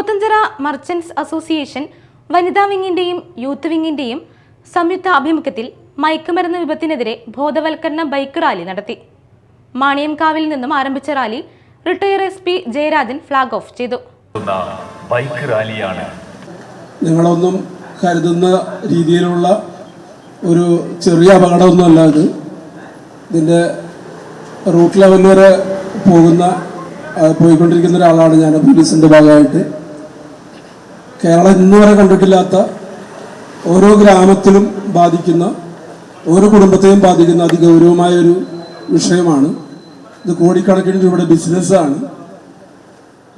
Puthenchira merchants association വനിതാ വിങ്ങിന്റെയും youth വിങ്ങിന്റെയും സംയുക്ത ആഭിമുഖ്യത്തിൽ മയക്കുമരുന്ന് വിപത്തിനെതിരെ ബോധവൽക്കരണ ബൈക്ക് റാലി നടത്തി. മാണിയംകാവിൽ നിന്നും ആരംഭിച്ച rally retire S P Jayarajan flag off ചെയ്തു. ബൈക്ക് റാലിയാണ് നിങ്ങളൊന്നും കരുതുന്ന രീതിയിലുള്ള ഒരു ചെറിയ അപകടമൊന്നുമല്ല ഇത്. ഇതിന്റെ റൂട്ട് ലെവൽ വരെ പോകുന്ന പോയിക്കൊണ്ടിരിക്കുന്ന ഒരാളാണ് ഞാൻ പോലീസിന്റെ ഭാഗമായിട്ട്. കേരളം ഇന്ന് വരെ കണ്ടിട്ടില്ലാത്ത ഓരോ ഗ്രാമത്തിലും ബാധിക്കുന്ന ഓരോ കുടുംബത്തെയും ബാധിക്കുന്ന അതിഗൗരവമായ ഒരു വിഷയമാണ്. ഇത് കോടിക്കണക്കിന് രൂപയുടെ ബിസിനസ്സാണ്.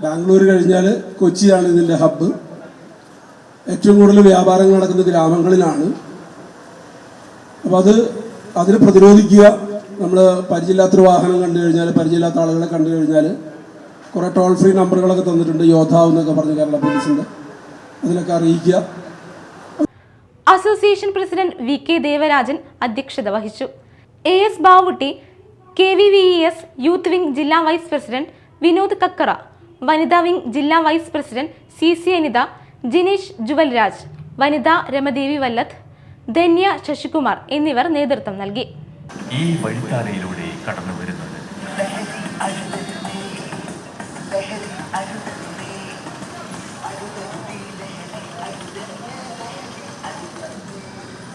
ബാംഗ്ലൂർ കഴിഞ്ഞാൽ കൊച്ചിയാണ് ഇതിന്റെ ഹബ്ബ്. ഏറ്റവും കൂടുതൽ വ്യാപാരങ്ങൾ നടക്കുന്ന ഗ്രാമങ്ങളിലാണ്. അപ്പോൾ അത് അതിനെ പ്രതിരോധിക്കുക. നമ്മൾ പരിചയമില്ലാത്തൊരു വാഹനം കണ്ടു കഴിഞ്ഞാൽ പരിചയമില്ലാത്ത ആളുകളെ കണ്ടു കഴിഞ്ഞാൽ കുറേ ടോൾ ഫ്രീ നമ്പറുകളൊക്കെ തന്നിട്ടുണ്ട്. യോദ്ധാവ് എന്നൊക്കെ പറഞ്ഞ് കേരള പോലീസിന്റെ ഇതിലൊക്കെ അറിയിക്കുക. Association president V K Devarajan അധ്യക്ഷത വഹിച്ചു. A S Bavutty K V V E S youth wing ജില്ലാ വൈസ് പ്രസിഡന്റ് വിനോദ് കക്കറ വനിതാ വിംഗ് ജില്ലാ vice president C C Anitha Jineesh Juvalraj വനിതാ രമദേവി വല്ലത്ത് ധന്യ ശശികുമാർ എന്നിവർ നേതൃത്വം നൽകി. ഈ വഴിത്താരയിലൂടെ കടന്നു വരുന്നത്